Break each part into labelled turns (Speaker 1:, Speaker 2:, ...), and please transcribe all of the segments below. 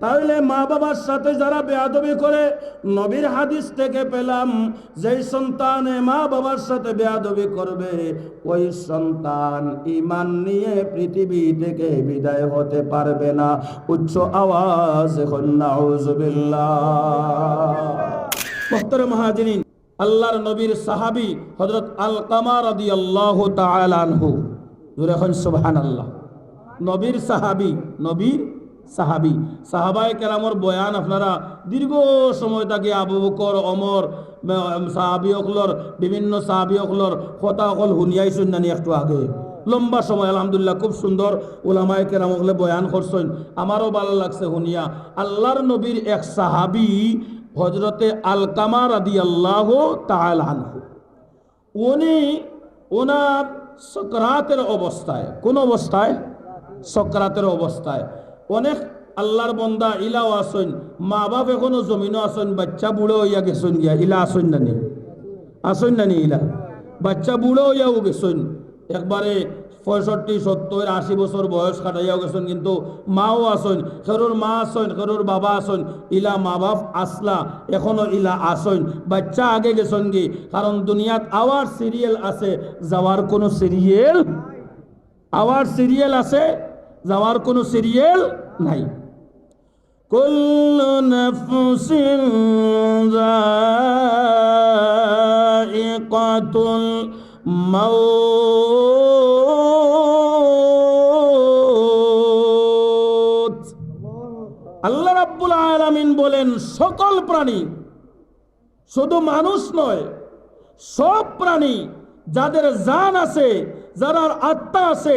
Speaker 1: তাহলে মা বাবার সাথে যারা বেয়াদবি করে, নবীর হাদিস থেকে পেলাম, যেই সন্তানে মা বাবার সাথে বেয়াদবি করবে, ওই সন্তান ইমান নিয়ে পৃথিবী থেকে বিদায় হতে পারবে না। উচ্চ আওয়াজ নাউজুবিল্লাহ মুহতারা আল্লাহর নবীর সাহাবি হযরত আল কামার রাদিয়াল্লাহু তাআলা আনহু। জোরে এখন সুবহানাল্লাহ। নবীর সাহাবি, নবীর সাহাবী। সাহাবায়ে কেরামর বয়ান আপনারা দীর্ঘ সময় তাকে আবু বকর অমর সাহাবী অকলর, বিভিন্ন সাহাবী অকলর কথা অকল শুনিয়াইছেন নানি একটু আগে। লম্বা সময়, আলহামদুলিল্লাহ, খুব সুন্দর ওলামায় কেরাম অকলে বয়ান করছেন। আমারও ভালো লাগছে শুনিয়া। আল্লাহর নবীর এক সাহাবী হজরতে আল কামার আদি আল্লাহ তালানহু উনি ওনার সকরাতের অবস্থায়, কোন অবস্থায়? সকরাতের অবস্থায়। অনেক আল্লাহর বন্দা ইলাও আসেন মা বাপ এখনও জমিনও আসেন বাচ্চা বুড়ো হইয়া গেছেন গিয়া, ইলা আসেন নানি আসেন নানি ইলা? বাচ্চা বুড়ো হইয়াও গেছেন একবারে পঁয়ষট্টি, সত্তর, আশি বছর বয়স কাটাইয়াও গেছেন কিন্তু মাও আসন খেরোর মা আসেন খেরোর বাবা আসন ইলা মা বাপ আসলা, এখনও ইলা আসেন বাচ্চা আগে গেছেন কি কারণ দুনিয়াত আওয়ার সিরিয়াল আছে, যাওয়ার কোনো সিরিয়াল, আওয়ার সিরিয়াল আছে, যাওয়ার কোনো সিরিয়াল নাই। কুল্লু নফসিন আল্লাহ রাব্বুল আলামিন বলেন, সকল প্রাণী শুধু মানুষ নয়, সব প্রাণী যাদের জান আছে যারা আত্মা আছে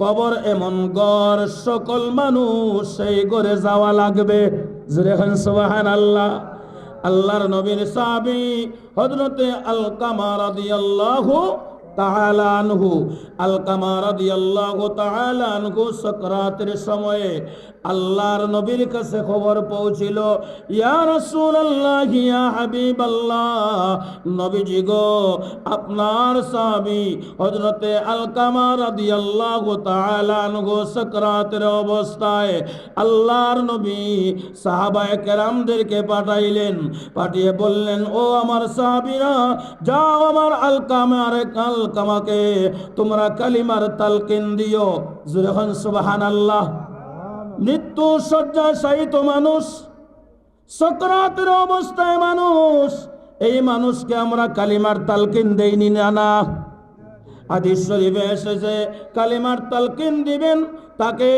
Speaker 1: কবর এমন গড়, সকল মানুষ সেই গড়ে যাওয়া লাগবে। আল্লাহ আল্লাহর নবীর সাবি হজরতে আল কামার তাআলা আনহু। আল কামার রাদিয়াল্লাহু তাআলা আনহু সাকরাতের সময়ে আল্লাহর নবীর কাছে খবর পৌঁছিল, ইয়া রাসূলুল্লাহ, ইয়া হাবিবাল্লাহ, নবীজি গো, আপনার সাহাবী হযরতে আলকামা রাদিয়াল্লাহু তাআলা আনহু সাকরাতের অবস্থায় আল্লাহর নবী সাহাবায়ে কেরামদেরকে পাঠাইলেন, পাঠিয়ে বললেন, ও আমার সাহাবীরা, যাও আমার আলকামার আলকামাকে, তোমরা কালিমার তালকিন দিও। জুরহান সুবহানাল্লাহ। মৃত্যু শায়িত মানুষ, সকরাতের অবস্থায় মানুষ, এই মানুষকে আমরা কালিমার তালকিন দেইনি না। হাদিস শরীফে এসেছে, কালিমার তালকিন দিবেন তাকে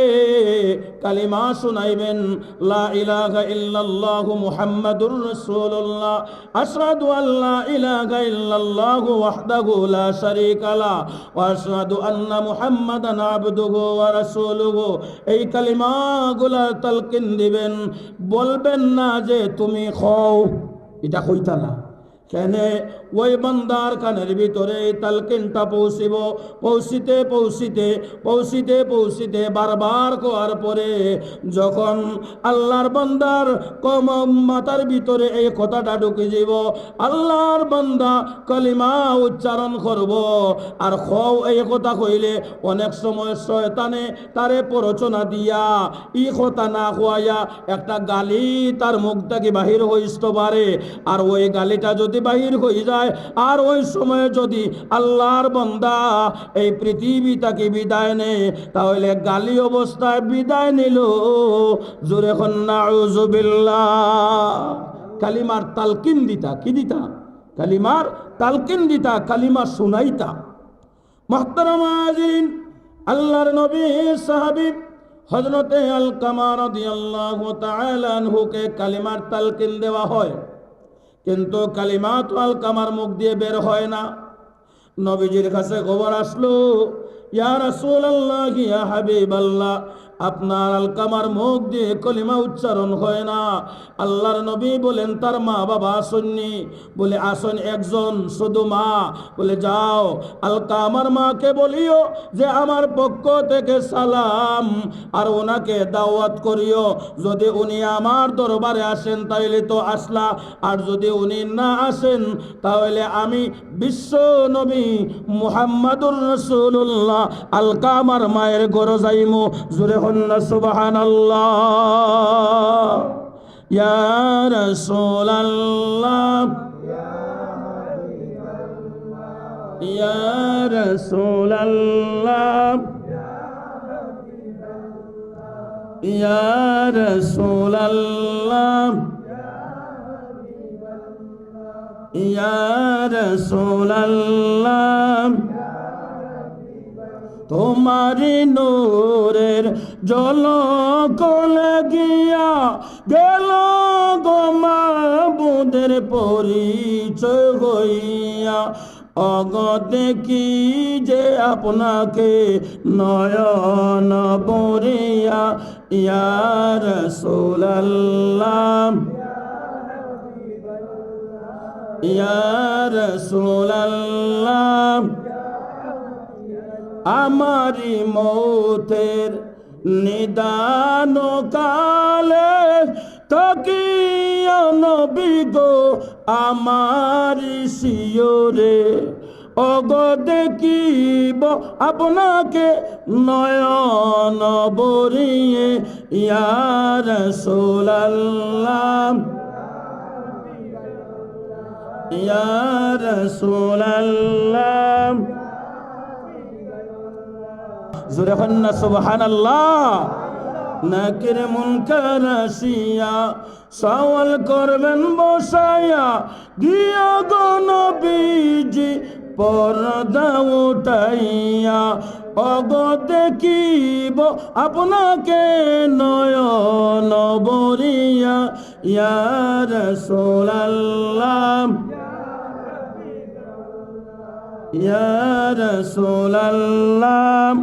Speaker 1: কালিমা শুনাইবেন, লা ইলাহা ইল্লাল্লাহ মুহাম্মাদুর রাসূলুল্লাহ, আশহাদু আল্লা ইলাহা ইল্লাল্লাহ ওয়াহদাহু লা শারীকা লা, ওয়া আশহাদু আন্না মুহাম্মাদান আবদুহু ওয়া রাসূলুহু। এই কালিমাগুলা তালকিন দিবেন, বলবেন না যে, তুমি খাও। এটা কইতা না। কেন, ওই বান্দার কানের ভিতরে তালকিনটা পৌঁছিব। পৌঁছিতে পৌঁছিতে পৌঁছিতে পৌঁছিতে বারবার কোয়ার পরে যখন আল্লাহর বান্দার কম মাথার ভিতরে এই কথাটা ঢুকে যাব আল্লাহর বান্দা কলিমা উচ্চারণ করব। আর খও এই কথা কইলে অনেক সময় শয়তানে তারে প্ররোচনা দিয়া ই কথা না খোয়াইয়া একটা গালি তার মুখ থেকে বাহির হইতে পারে। আর ওই গালিটা যদি বাহির হয়ে যায়। আর ওই সময়ে যদি আল্লাহর বন্দা এই পৃথিবী তাকে বিদায় নেয়, তাহলে গালি অবস্থায় বিদায় নিল। জোরে কালিমার তালকিন দিতা, কি দিতা? কালিমার তালকিন দিতা, কালিমা শুনাইতা। মহতরমাজিন আল্লাহর নবী, সাহাবী হজরতে আল কামার রাদিয়াল্লাহু তাআলা আনহুকে কালিমার তালকিন দেওয়া হয়। কিন্তু কালিমা তো আল কামার মুখ দিয়ে বের হয় না। নবীজির কাছে খবর আসলো, ইয়া রাসূলুল্লাহ, ইয়া হাবিবাল্লাহ আপনার আলকামার মুখ দিয়ে কলিমা উচ্চারণ হয় না। আল্লাহর নবী বলেন, তার মা বাবা আসননি। বলে, আসন একজন, শুধু মা। বলে, যাও, আলকামার মাকে বলিও যে, আমার পক্ষ থেকে সালাম আর ওনাকে দাওয়াত করিও। যদি উনি আমার দরবারে আসেন, তাইলে তো আসলা। আর যদি উনি না আসেন তাহলে আমি বিশ্ব নবী মুহাম্মাদুর রসুল্লাহ আলকামার মায়ের গরো যাইমু জুরে হন্না সুবাহান ইয়া রসুল্লাহ ইয়া রসুল্লাহ ইয়া রসুল্লাহ ইয়া রসুল্লাহ তোমারি নূরের জল কলে গিয়া গেল গোমাবুদের পরিচয় হইয়া। অগদে কি যে আপনাকে নয়ন বরিয়া? ইয়ার সোলাল্লাম ইয়ার সোলাল্লাম আমারি মৌতের নিদান কালে তকিয়া নবী আমার শিওরে অগ দেখিব আপনাকে নয়ন বরিয়ে ইয়ার সোলাল্লাম ইয়ার সোলাল্লাম জোরে হন না সুবহান আল্লাহ নাকের মুনকার আসিয়া সওয়াল করবেন বসায়া গিয়া গো নবীজি, পর্দা উঠাইয়া, অগ দেখিব আপনাকে নয়ন বরিয়া ইয়ার সোলাল্লাম ইয়ার সোলাল্লাম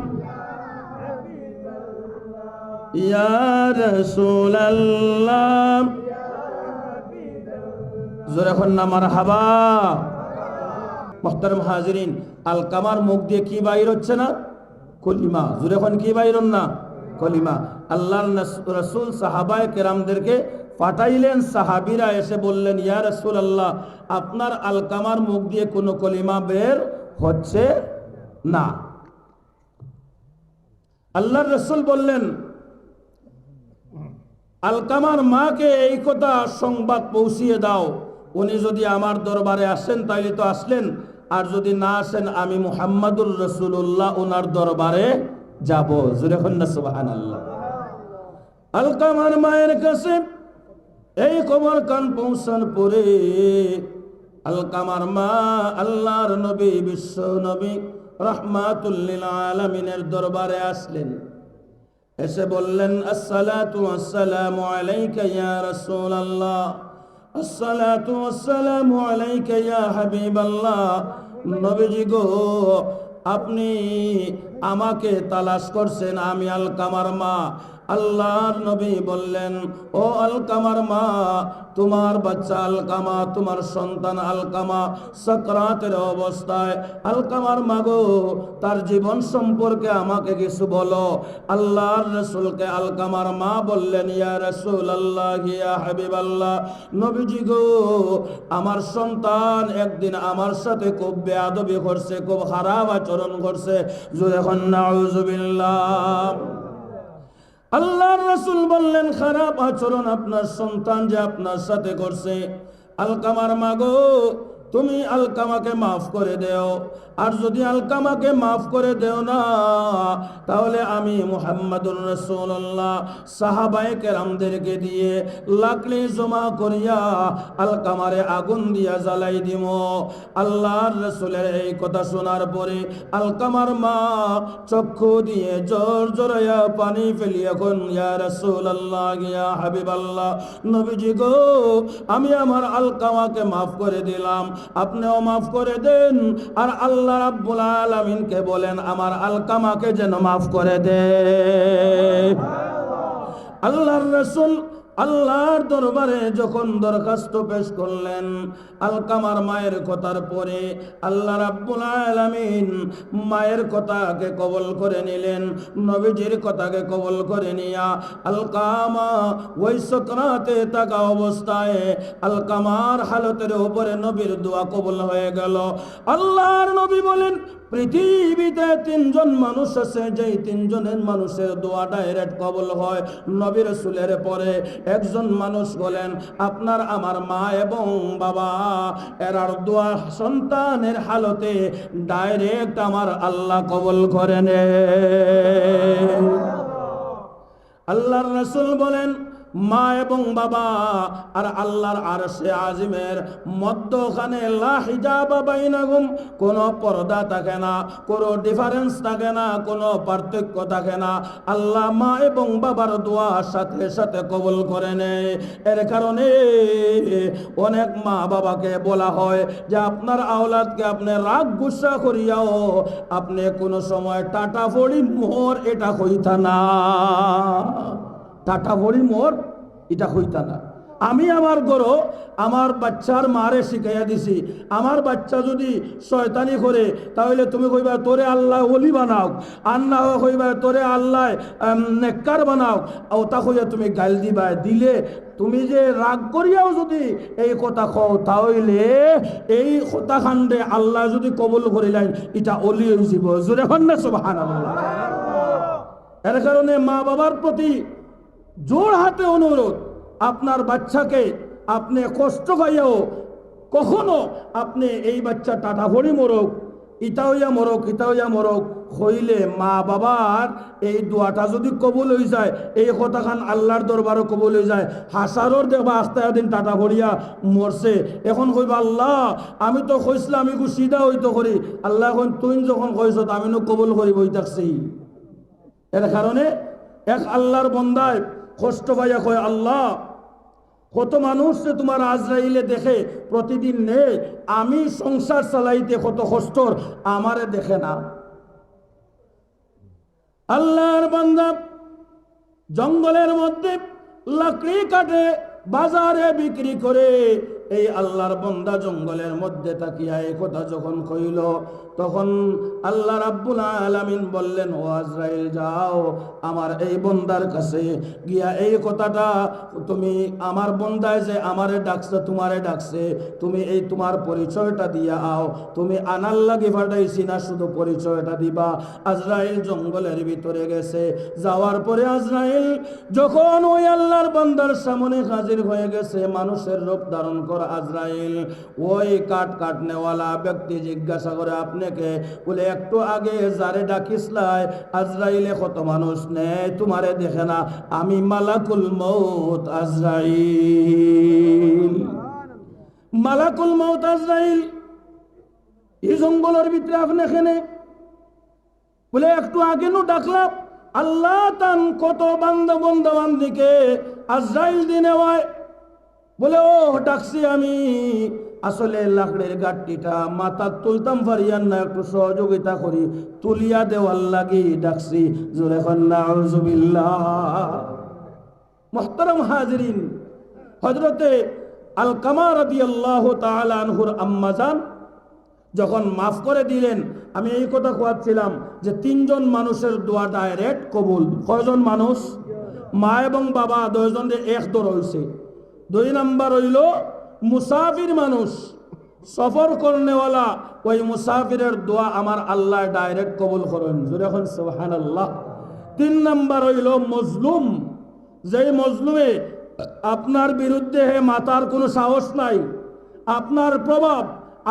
Speaker 1: يا رسول الله জোরে না মারহাবা মোহতারম হাজিরিন আল কামার মুখ দিয়ে কি বাইর হচ্ছে না কলিমা জোরে কি বাইর না কলিমা আল্লাহ রসুল সাহাবায় কেরামদেরকে পাঠাইলেন সাহাবিরা এসে বললেন ইয়া রসুল আল্লাহ আপনার আলকামার মুখ দিয়ে কোনো কলিমা বের হচ্ছে না আল্লাহর রসুল বললেন আলকামার মাকে এই কথা সংবাদ পৌঁছিয়ে দাও। উনি যদি আমার দরবারে আসেন, তাইলে তো আসলেন। আর যদি না আসেন, আমি মুহাম্মাদুর রসুল্লাহ ওনার দরবারে যাব। জুরে সুবাহান আল্লাহ আলকামার মায়ের কাছে এই খবর কান পৌঁছান পরে আলকামার মা আল্লাহর নবী, বিশ্ব নবী রহমাতুল্লিল আলমিনের দরবারে আসলেন। এসে বললেন, আসসালাতু আসসালামু আলাইকা ইয়া রাসূলুল্লাহ। আসসালাতু আসসালামু আলাইকা ইয়া হাবিবাল্লাহ। নবীজি গো, আপনি আমাকে তালাশ করছেন, আমি আলকামার মা। আল্লাহর নবী বললেন, ও আলকামার মা, তোমার বাচ্চা আলকামা, তোমার সন্তান আলকামা, সকরাতের অবস্থায়, আলকামার মাগো তার জীবন সম্পর্কে আমাকে কিছু বলো। আল্লাহর রসুলকে আলকামার মা বললেন, ইয়া রসুল আল্লাহ ইয়া হাবিব আল্লাহ নবীজি গো, আমার সন্তান একদিন আমার সাথে খুব বেয়াদবি করছে, খুব খারাপ আচরণ করছে। জুড়ে নাউজুবিল্লাহ। আল্লাহর রাসূল বললেন খারাপ আচরণ আপনার সন্তান যে আপনার সাথে করছে। আলকামার মাগো তুমি আলকামাকে মাফ করে দেও। আর যদি আলকামাকে মাফ করে দেও না, তাহলে আমি মুহাম্মাদুর রসুল্লাহ সাহাবায়ে কেরামদেরকে দিয়ে লাকড়ি জমা করিয়া আলকামারে আগুন দিয়া জ্বালাই দিব। আল্লাহর রসুলের এই কথা শোনার পরে আলকামার মা চক্ষু দিয়ে জোর জোরাইয়া পানি ফেলি এখন ইয়া রসুল আল্লাহ গিয়া হাবিব আল্লাহ নবীজি গো, আমি আমার আলকামাকে মাফ করে দিলাম। আপনিও মাফ করে দেন। আর আল্লাহ রাব্বুল আলামিনকে বলেন, আমার আলকামাকে যেন মাফ করে দে। আল্লাহর রসুল আল্লাহর দরবারে যখন দরখাস্ত পেশ করলেন, আলকামার মায়ের কথার পরে আল্লাহ রাব্বুল আলামিন মায়ের কথাকে কবল করে নিলেন, নবীজির কথাকে কবল করে নিয়া আলকামা ওই সকরাতে থাকা অবস্থায় আলকামার হালতের উপরে নবীর দোয়া কবল হয়ে গেল। আল্লাহর নবী বলেন পৃথিবীতে তিনজন মানুষ আছে, যেই তিনজনের মানুষের দোয়া ডাইরেক্ট কবল হয় নবী রসুলের পরে। একজন মানুষ বলেন, আপনার আমার মা এবং বাবা, এরার দোয়া সন্তানের হালতে ডাইরেক্ট আমার আল্লাহ কবল করেন। আল্লাহর রসুল বলেন মা এবং বাবা আর আল্লাহর আর সে আজিমের মধ্যখানে বাইনাহুম। কোনো পর্দা থাকে না, কোনো ডিফারেন্স থাকে না, কোনো পার্থক্য থাকে না। আল্লাহ মা এবং বাবার দোয়া সাথে সাথে কবুল করে নেয়। এর কারণে অনেক মা বাবাকে বলা হয় যে, আপনার আওলাদকে আপনি রাগ গুসা করিয়াও আপনি কোনো সময় টাটা ফড়ি মোহর এটা হইতা না। টাটা ভরি মোর, এটা হইতা না। আমি আমার গরো, আমার বাচ্চার মারে শিখাইয়া দিছি। আমার বাচ্চা যদি শয়তানি করে, তাহলে তুমি কইবা, তোরে আল্লাহ অলি বানাও। না হয় কইবা, তোরে আল্লাহ নেককার বানাও। ওটা কইয়া তুমি গাল দিবা। দিলে তুমি যে রাগ করিয়াও যদি এই কথা কও, তাহলে এই কথা আল্লাহ যদি কবল করিলেন এটা অলি হয়ে যাব জোরে হন সুবহান আল্লাহ এর কারণে মা বাবার প্রতি জোর হাতে অনুরোধ, আপনার বাচ্চাকে আপনি কষ্ট পাইয়াও কখনো আপনি এই বাচ্চা টাটা ভরি মরক ইটাওয়া মরক ইটাওয়া মরক, হইলে মা বাবার এই দোয়াটা যদি কবুল হয়ে যায়, এই কথাখান আল্লাহর দরবারও কবুল হয়ে যায়। হাসারোর দেখবা আস্তে দিন টাটা ভরিয়া মরছে। এখন কইবা আল্লাহ, আমি তো কইছিলাম আমি সিধা হইতো করি। আল্লাহ এখন তুই যখন কইস আমি নো কবুল করি বই থাকছি এর কারণে এক আল্লাহর বন্দায় কষ্ট পাইয়া কয়, আল্লাহ, কত মানুষ যে তোমার আজরাইলে দেখে, প্রতিদিন নে আমি সংসার চালাইতে কত কষ্টর, আমারে দেখে না। আল্লাহর বান্দা জঙ্গলের মধ্যে লাকড়ি কাটে, বাজারে বিক্রি করে এই আল্লাহর বন্দা জঙ্গলের মধ্যে তাকিয়া এই কথা যখন কইল, তখন আল্লাহ রাব্বুল আলামিন বললেন, ও আজরাইল, যাও, আমার এই বন্দার কাছে গিয়া এই কথাটা তুমি আমার বন্দায় যে আমারে ডাকছে, তোমারে ডাকছে, তুমি এই তোমার পরিচয়টা দিয়া আও। তুমি আনার লাগে ফাটাইছি না, শুধু পরিচয়টা দিবা। আজরাইল জঙ্গলের ভিতরে গেছে। যাওয়ার পরে আজরাইল যখন ওই আল্লাহর বন্দার সামনে হাজির হয়ে গেছে, মানুষের রূপ ধারণ করা আজরাইল। ওই কাট কাটনেওয়ালা ব্যক্তি জিজ্ঞাসা করে, আপনাকে? বলে, একটু আগে যারে ডাকিসলাই, আজরাইলে কত মানুষ নেই, তোমারে দেখে না, আমি মালাকুল মৌত আজরাইল। মালাকুল মৌত আজরাইল, এই জঙ্গলের ভিতরে আপনি এখানে? বলে, একটু আগে নু ডাকলাম, আল্লাহ তান কত বান্ধ বন্ধু বান্ধিকে আজরাইল দিনে হয় বলে, ও ডাকছি আমি আসলে লাকড়ের গাঠটিটা মাথা তুলতাম পারিয়ান না, একটু সহযোগিতা করি। তুলিয়া দেওয়ার লাগি ডাকছি জোরে মোহতারাম হাজরিন হজরতে আল কামার রাদি আল্লাহ আনহুর আম্মাজান যখন মাফ করে দিলেন, আমি এই কথা কোয়াচ্ছিলাম যে তিনজন মানুষের দোয়া ডাইরেক্ট কবুল। কয়জন মানুষ? মা এবং বাবা দুইজনের এক দর হয়েছে দুই নাম্বার হইল মুসাফির মানুষ, সফর করনেওয়ালা, ওই মুসাফিরের দোয়া আমার আল্লাহ ডাইরেক্ট কবুল করেন। এখন সোহান আল্লাহ তিন নাম্বার হইল মজলুম, যেই মজলুমে আপনার বিরুদ্ধে মাতার কোনো সাহস নাই, আপনার প্রভাব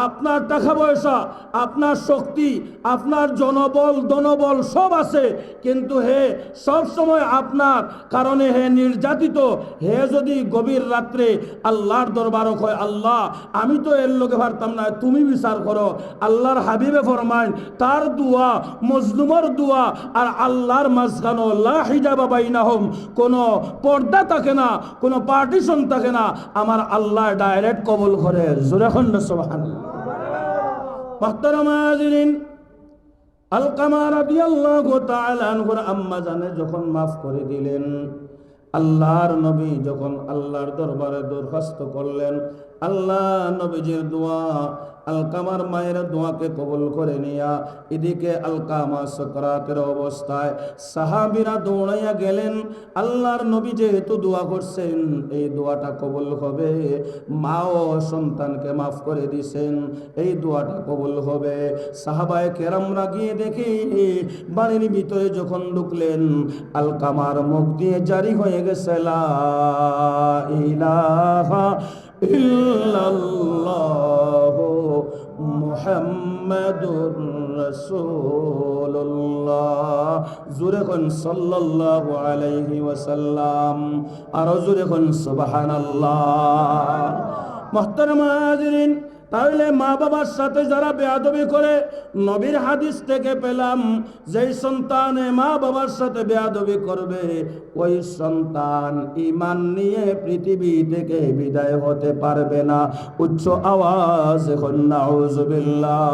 Speaker 1: আপনার টাকা পয়সা, আপনার শক্তি, আপনার জনবল, দনবল সব আছে। কিন্তু হে, সব সময় আপনার কারণে হে নির্যাতিত, হে যদি গভীর রাত্রে আল্লাহর দরবার কয়, আল্লাহ, আমি তো এর লোকে পারতাম না, তুমি বিচার করো। আল্লাহর হাবিবে ফরমাইন, তার দুয়া, মজলুমর দুয়া, আর আল্লাহর মাঝখানো লা হিজাবা বাইনাহুম, কোনো পর্দা থাকে না, কোনো পার্টিশন থাকে না, আমার আল্লাহ ডাইরেক্ট কবুল করে। জোরে খন্ড যখন মাফ করে দিলেন আল্লাহর নবী যখন আল্লাহর দরবারে দরখাস্ত করলেন আল্লাহ নবীজির দোয়া আলকামার মায়ের দোয়াকে কবুল করে নিয়া এদিকে আলকামা সকরাতের অবস্থায় সাহাবিরা দৌড়াইয়া গেলেন। আল্লাহর নবী যেহেতু দোয়া করছেন, এই দোয়াটা কবুল হবে। মা ও সন্তানকে মাফ করে দিছেন, এই দোয়াটা কবুল হবে। সাহাবায় কেরামরা গিয়ে দেখি বাড়ির ভিতরে যখন ঢুকলেন, আলকামার মুখ দিয়ে জারি হয়ে গেছে ইলাহা ইল্লাল্লাহু মুহাম্মাদুর রাসূলুল্লাহ। জোরে কোন সাল্লাল্লাহু আলাইহি ওয়াসাল্লাম। আর জোরে কোন সুবহানাল্লাহ। মুহতারামা হাজিরিন তাহলে মা বাবার সাথে যারা বেয়াদবি করে, নবীর হাদিস থেকে পেলাম, যেই সন্তানে মা বাবার সাথে বেয়াদবি করবে, ওই সন্তান ইমান নিয়ে পৃথিবী থেকে বিদায় হতে পারবে না। উচ্চ আওয়াজ নাউজুবিল্লাহ।